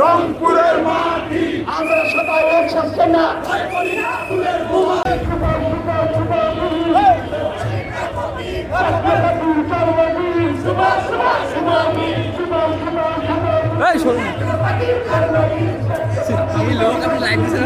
রংপুরের মাটি আমরা সবাই একসাথে না এই শোন এই লোক আপনি লাইভ দিচ্ছেন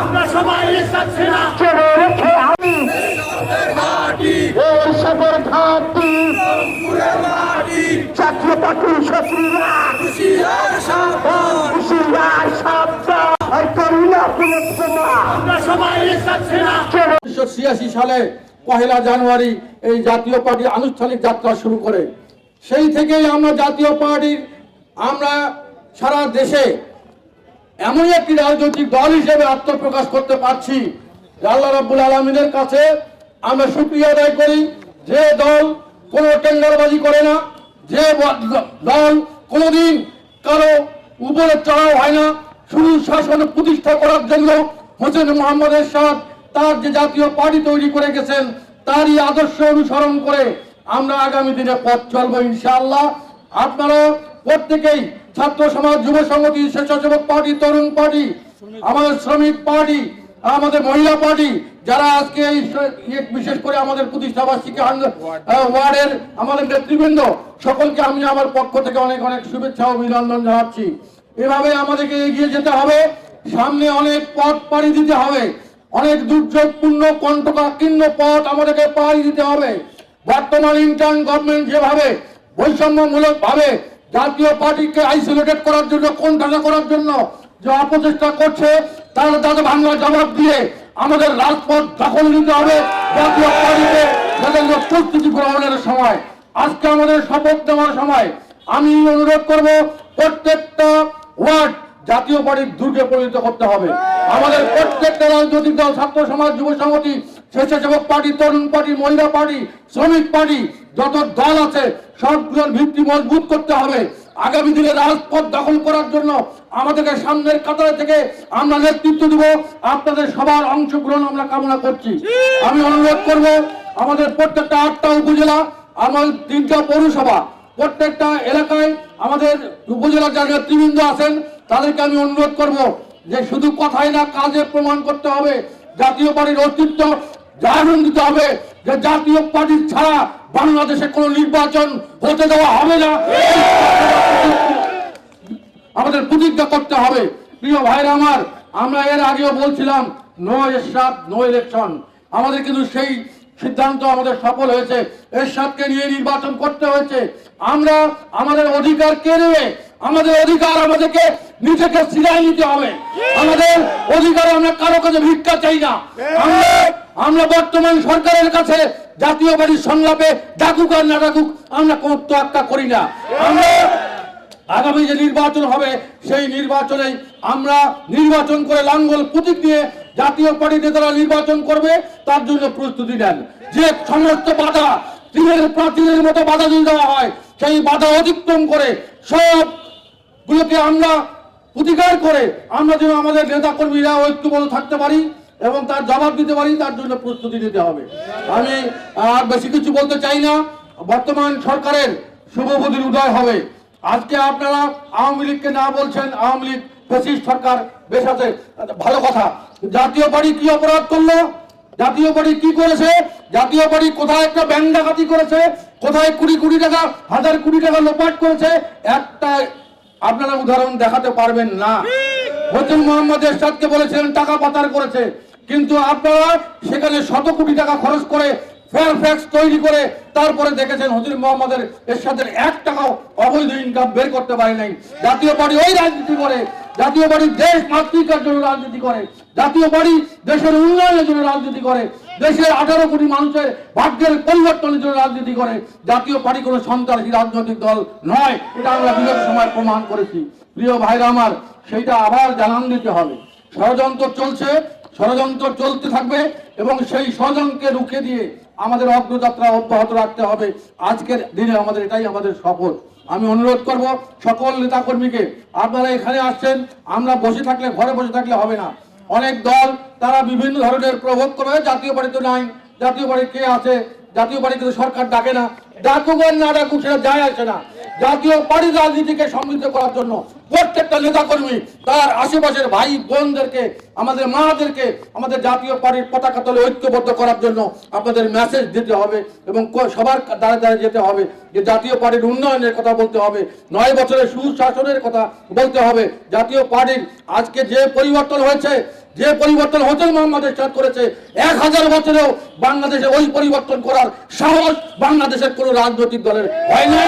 আমরা সবাই চাচ্ছি না। ছেড়ে রেখে আমি। এই সদর ঘাটি। জাতীয় পার্টি শত্রুরা হুশিয়ার শব্দ আর করুণা পুলিশ না। আমরা সবাই চাচ্ছি না। উনিশশো ছিয়াশি সালে পহেলা জানুয়ারি এই জাতীয় পার্টি আনুষ্ঠানিক যাত্রা শুরু করে। সেই থেকেই আমরা জাতীয় পার্টির আমরা সারা দেশে এমন একটি রাজনৈতিক দল হিসেবে আত্মপ্রকাশ করতে পারছি আল্লাহ রাব্বুল আলমিনের কাছে আমরা সুক্রিয়া আদায় করি। যে দল কোনো টেন্ডারবাজি করে না, যে দল কোনোদিন কারও উপরে চড়াও হয় না। শুধু শাসন প্রতিষ্ঠা করার জন্য হোসেন মোহাম্মদ এরশাদ তার যে জাতীয় পার্টি তৈরি করে গেছেন, তারই আদর্শ অনুসরণ করে আমরা আগামী দিনে পথ চলবো ইনশাআল্লাহ। আপনারা প্রত্যেকেই ছাত্র সমাজ যুব সংগঠন স্বেচ্ছাসেবক পার্টি তরুণ পার্টি আমাদের শ্রমিক পার্টি আমাদের মহিলা পার্টি যারা আজকে এই ইয়ে বিশেষ করে আমাদের প্রতিষ্ঠা বার্ষিকী আন্দো- আহ, ওয়ার্ডের আমাদের নেতৃবৃন্দ সকলকে আমি আমার পক্ষ থেকে অনেক অনেক শুভেচ্ছা অভিনন্দন জানাচ্ছি। এভাবে আমাদেরকে এগিয়ে যেতে হবে সামনে অনেক পথ পাড়ি দিতে হবে অনেক দুর্যোগপূর্ণ কণ্ঠকাকীর্ণ পথ আমাদেরকে পাড়ি দিতে হবে। বর্তমান ইন্টার্ন গভর্নমেন্ট যেভাবে বৈষম্যমূলক ভাবে জাতীয় পার্টিকে আইসোলেটেড করার জন্য কোণঠাসা করার জন্য যে অপচেষ্টা করছে, তার তাদের বাংলা জবাব দিয়ে আমাদের রাজপথ দখল নিতে হবে। জাতীয় পার্টিকে যাদের প্রস্তুতি গ্রহণের সময়, আজকে আমাদের শপথ নেওয়ার সময়, আমি অনুরোধ করব, প্রত্যেকটা ওয়ার্ড জাতীয় পার্টির দুর্গে পরিণত করতে হবে। আমাদের প্রত্যেকটা রাজনৈতিক দল, ছাত্র সমাজ, যুব সংগঠন স্বেচ্ছাসেবক পার্টি, তরুণ পার্টি, মহিলা পার্টি, শ্রমিক পার্টি যত দল আছে, সবগুলোর ভিত্তি মজবুত করতে হবে। আগামী দিনে রাজপথ দখল করার জন্য আমাদেরকে সামনের কাতারে থেকে আমরা নেতৃত্ব দিব। আপনাদের সবার অংশগ্রহণ আমরা কামনা করছি। আমি অনুরোধ করব, আমাদের প্রত্যেকটা আটটা উপজেলা আমার তিনটা পৌরসভা, প্রত্যেকটা এলাকায় আমাদের উপজেলার যারা নেতৃবৃন্দ আছেন, তাদেরকে আমি অনুরোধ করব যে শুধু কথাই না, কাজে প্রমাণ করতে হবে। জাতীয় পার্টির অস্তিত্ব জাগরণ দিতে হবে যে জাতীয় পার্টি ছাড়া বাংলাদেশে কোনো নির্বাচন হতে দেওয়া হবে না। আমাদের প্রতিজ্ঞা করতে হবে। প্রিয় ভাইরা আমার, আমরা এর আগেও বলছিলাম নো এরশাদ নো ইলেকশন। আমাদের কিন্তু সেই সিদ্ধান্ত আমাদের সফল হয়েছে। এরশাদকে নিয়ে নির্বাচন করতে হয়েছে। আমরা আমাদের অধিকার কে নেবে? আমাদের অধিকার আমাদেরকে নিজেকে সিলাই নিতে হবে। আমাদের অধিকার আমরা কারও কাছে ভিক্ষা চাই না। আমরা আমরা বর্তমান সরকারের কাছে জাতীয় বাড়ির সংলাপে ডাকুক আর না ডাকুক, আমরা কোনো তোয়াক্কা করি না। আমরা আগামী যে নির্বাচন হবে, সেই নির্বাচনে আমরা নির্বাচন করে লাঙ্গল প্রতীক দিয়ে জাতীয় পার্টি নেতারা নির্বাচন করবে, তার জন্য প্রস্তুতি নেন। যে সমস্ত বাধা তীরের প্রাচীরের মতো বাধা যদি দেওয়া হয়, সেই বাধা অতিক্রম করে সব গুলোকে আমরা প্রতিকার করে আমরা যেন আমাদের নেতা কর্মীরা ঐক্যবদ্ধ থাকতে পারি। এবং তার জবাব দিতে পারি, তার জন্য প্রস্তুতি নিতে হবে। আমি আর বেশি কিছু বলতে চাই না। বর্তমান সরকারের শুভবুদ্ধির উদয় হবে। আজকে আপনারা আওয়ামী লীগকে না বলছেন, আওয়ামী লীগ ফেসিস্ট সরকার বেশ আছে। ভালো কথা। জাতীয় পার্টি কি অপরাধ করল? জাতীয় পার্টি কি করেছে? জাতীয় পার্টি কোথায় একটা ব্যাংক ডাকাতি করেছে? কোথায় কুড়ি কোটি টাকা, হাজার কোটি টাকা লোপাট করেছে? একটা আপনারা উদাহরণ দেখাতে পারবেন না। হোসেন মোহাম্মদ এরশাদকে বলেছিলেন, টাকা পাচার করেছে। কিন্তু আপনারা সেখানে শত কোটি টাকা খরচ করে তৈরি করে তারপরে দেখেছেন হজুর মোহাম্মদের এরশাদের এক টাকাও অবৈধ ইনকাম বের করতে পারে নাই। জাতীয় পার্টি ওই রাজনীতি করে, জাতীয় পার্টি দেশ মাতৃকার জন্য রাজনীতি করে, জাতীয় পার্টি দেশের উন্নয়নের জন্য রাজনীতি করে, দেশের আঠারো কোটি মানুষের ভাগ্যের পরিবর্তনের জন্য রাজনীতি করে। জাতীয় পার্টি কোনো সন্ত্রাসী রাজনৈতিক দল নয়, এটা আমরা বিগত সময় প্রমাণ করেছি। প্রিয় ভাইরা আমার, সেইটা আবার জানান দিতে হবে। ষড়যন্ত্র চলছে ষড়যন্ত্র চলতে থাকবে এবং সেই ষড়যন্ত্রকে রুখে দিয়ে আমাদের অগ্রযাত্রা অব্যাহত রাখতে হবে। আজকের দিনে আমাদের এটাই আমাদের শপথ। আমি অনুরোধ করব সকল নেতাকর্মীকে, আপনারা এখানে আসছেন, আমরা বসে থাকলে, ঘরে বসে থাকলে হবে না। অনেক দল, তারা বিভিন্ন ধরনের প্রভোগ করবে। জাতীয় পার্টি তো নাই, জাতীয় পার্টি কে আছে, জাতীয় পার্টি কিন্তু সরকার ডাকে না। ডাকুক না ডাকুক, সেটা যায় আসে না। জাতীয় পার্টি রাজনীতিকে সমৃদ্ধ করার জন্য প্রত্যেকটা নেতাকর্মী তার আশেপাশের ভাই, বোনদেরকে, আমাদের মাদেরকে, আমাদের জাতীয় পার্টির পতাকা তলে ঐক্যবদ্ধ করার জন্য আপনাদের মেসেজ দিতে হবে এবং সবার দ্বারা দ্বারা যেতে হবে যে জাতীয় পার্টির উন্নয়নের কথা বলতে হবে, নয় বছরের সুশাসনের কথা বলতে হবে। জাতীয় পার্টির আজকে যে পরিবর্তন হয়েছে, যে পরিবর্তন হোসেন মোহাম্মদ এরশাদ করেছে, এক হাজার বছরেও বাংলাদেশে ওই পরিবর্তন করার সাহস বাংলাদেশের কোনো রাজনৈতিক দলের হয় না।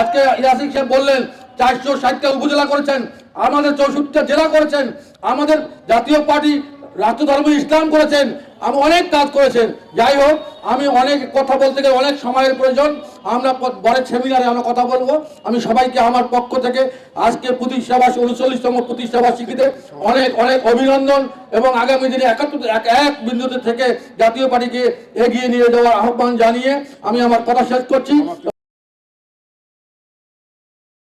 আজকে ইয়াসিক সাহেব বললেন চারশো ষাটটা উপজেলা করেছেন, আমাদের চৌষট্টিটা জেলা করেছেন, আমাদের জাতীয় পার্টি রাষ্ট্র ধর্ম ইসলাম করেছেন, আমি অনেক কাজ করেছেন। যাই হোক, আমি অনেক কথা বলতে গেলে অনেক সময়ের প্রয়োজন, আমরা পরের সেমিনারে আমরা কথা বলব। আমি সবাইকে আমার পক্ষ থেকে আজকে প্রতিষ্ঠাবাস উনচল্লিশতম প্রতিষ্ঠাবার্ষিকীতে অনেক অনেক অভিনন্দন এবং আগামী দিনে একাত্তর, এক এক বিন্দুতে থেকে জাতীয় পার্টিকে এগিয়ে নিয়ে যাওয়ার আহ্বান জানিয়ে আমি আমার কথা শেষ করছি।